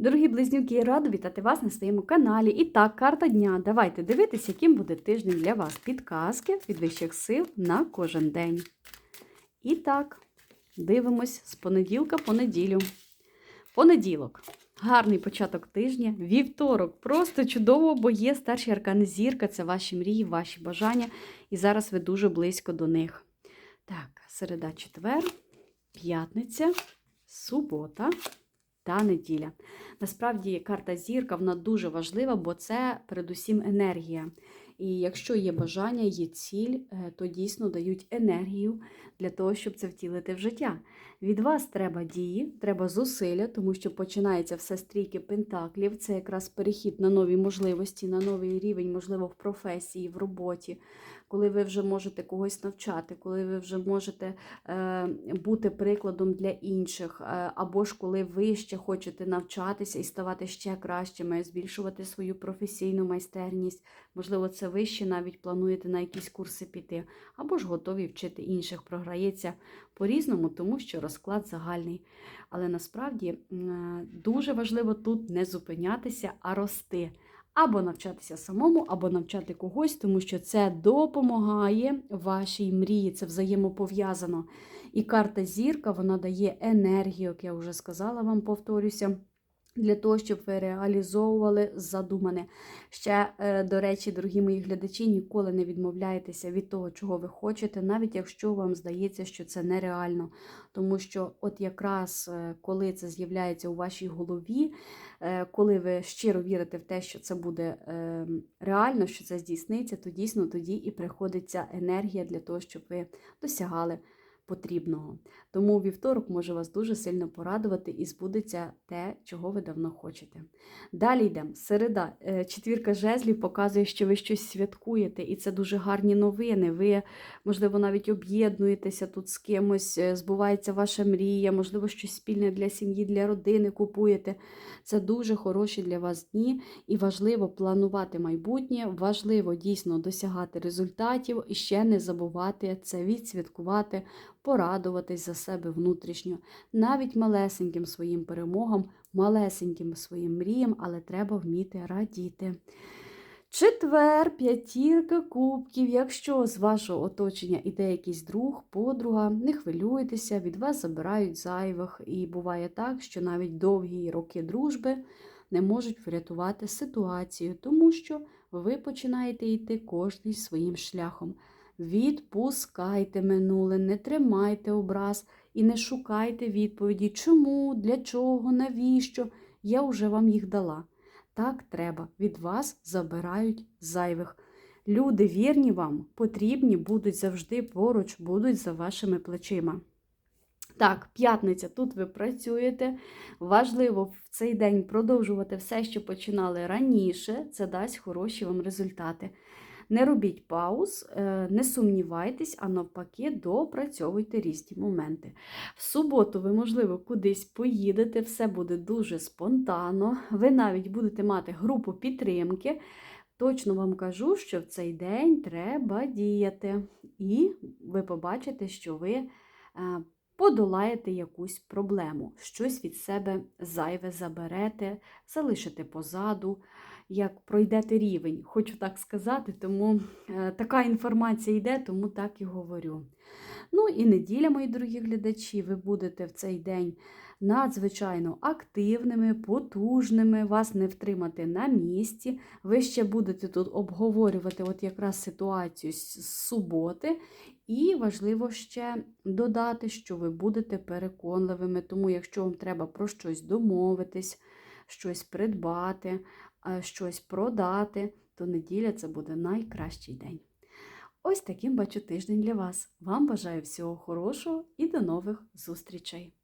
Дорогі близнюки, рада вітати вас на своєму каналі. І так, карта дня. Давайте дивитися, яким буде тиждень для вас. Підказки від вищих сил на кожен день. І так, дивимось з понеділка по неділю. Понеділок. Гарний початок тижня, вівторок. Просто чудово, бо є старші аркани зірка, це ваші мрії, ваші бажання. І зараз ви дуже близько до них. Так, середа, четвер, п'ятниця, субота та неділя. Насправді, карта зірка вона дуже важлива, бо це передусім енергія. І якщо є бажання, є ціль, е, то дійсно дають енергію для того, щоб це втілити в життя. Від вас треба дії, треба зусилля, тому що починається все з трійки пентаклів. Це якраз перехід на нові можливості, на новий рівень, можливо, в професії, в роботі, коли ви вже можете когось навчати, коли ви вже можете е, бути прикладом для інших, е, або ж коли ви ще хочете навчатися і ставати ще кращими, збільшувати свою професійну майстерність. Можливо, це ви ще навіть плануєте на якісь курси піти, або ж готові вчити інших. Програється по-різному, тому що розклад загальний. Але насправді дуже важливо тут не зупинятися, а рости. Або навчатися самому, або навчати когось, тому що це допомагає вашій мрії, це взаємопов'язано. І карта зірка вона дає енергію, як я вже сказала вам, повторюся. Для того, щоб ви реалізовували задумане. Ще, е, до речі, дорогі мої глядачі, ніколи не відмовляйтеся від того, чого ви хочете, навіть якщо вам здається, що це нереально. Тому що, от якраз е, коли це з'являється у вашій голові, е, коли ви щиро вірите в те, що це буде реально, що це здійсниться, то дійсно тоді і приходиться енергія для того, щоб ви досягали потрібного. Тому вівторок може вас дуже сильно порадувати і збудеться те, чого ви давно хочете. Далі йдемо. Середа, е, четвірка жезлів показує, що ви щось святкуєте, і це дуже гарні новини. Ви, можливо, навіть об'єднуєтеся тут з кимось, е, збувається ваша мрія, можливо, щось спільне для сім'ї, для родини купуєте. Це дуже хороші для вас дні, і важливо планувати майбутнє, важливо дійсно досягати результатів і ще не забувати це відсвяткувати порадуватись за себе внутрішньо, навіть малесеньким своїм перемогам, малесеньким своїм мріям, але треба вміти радіти. Четвер, п'ятірка кубків. Якщо з вашого оточення іде якийсь друг, подруга, не хвилюйтеся, від вас забирають зайвих. І буває так, що навіть довгі роки дружби не можуть врятувати ситуацію, тому що ви починаєте йти кожний своїм шляхом. Відпускайте минуле, не тримайте образ і не шукайте відповіді, чому, для чого, навіщо. Я вже вам їх дала. Так треба, від вас забирають зайвих. Люди вірні вам, потрібні, будуть завжди поруч, будуть за вашими плечима. Так, п'ятниця, тут ви працюєте. Важливо в цей день продовжувати все, що починали раніше, це дасть хороші вам результати. Не робіть пауз, е, не сумнівайтесь, а навпаки, допрацьовуйте різні моменти. В суботу ви, можливо, кудись поїдете, все буде дуже спонтанно. Ви навіть будете мати групу підтримки. Точно вам кажу, що в цей день треба діяти. І ви побачите, що ви е, подолаєте якусь проблему, щось від себе зайве заберете, залишите позаду як пройдете рівень, хочу так сказати, тому е, така інформація йде, тому так і говорю. Ну і неділя, мої дорогі глядачі, ви будете в цей день надзвичайно активними, потужними, вас не втримати на місці. Ви ще будете тут обговорювати от якраз ситуацію з суботи. І важливо ще додати, що ви будете переконливими, тому якщо вам треба про щось домовитись, щось придбати, щось продати, то неділя це буде найкращий день. Ось таким бачу тиждень для вас. Вам бажаю всього хорошого і до нових зустрічей!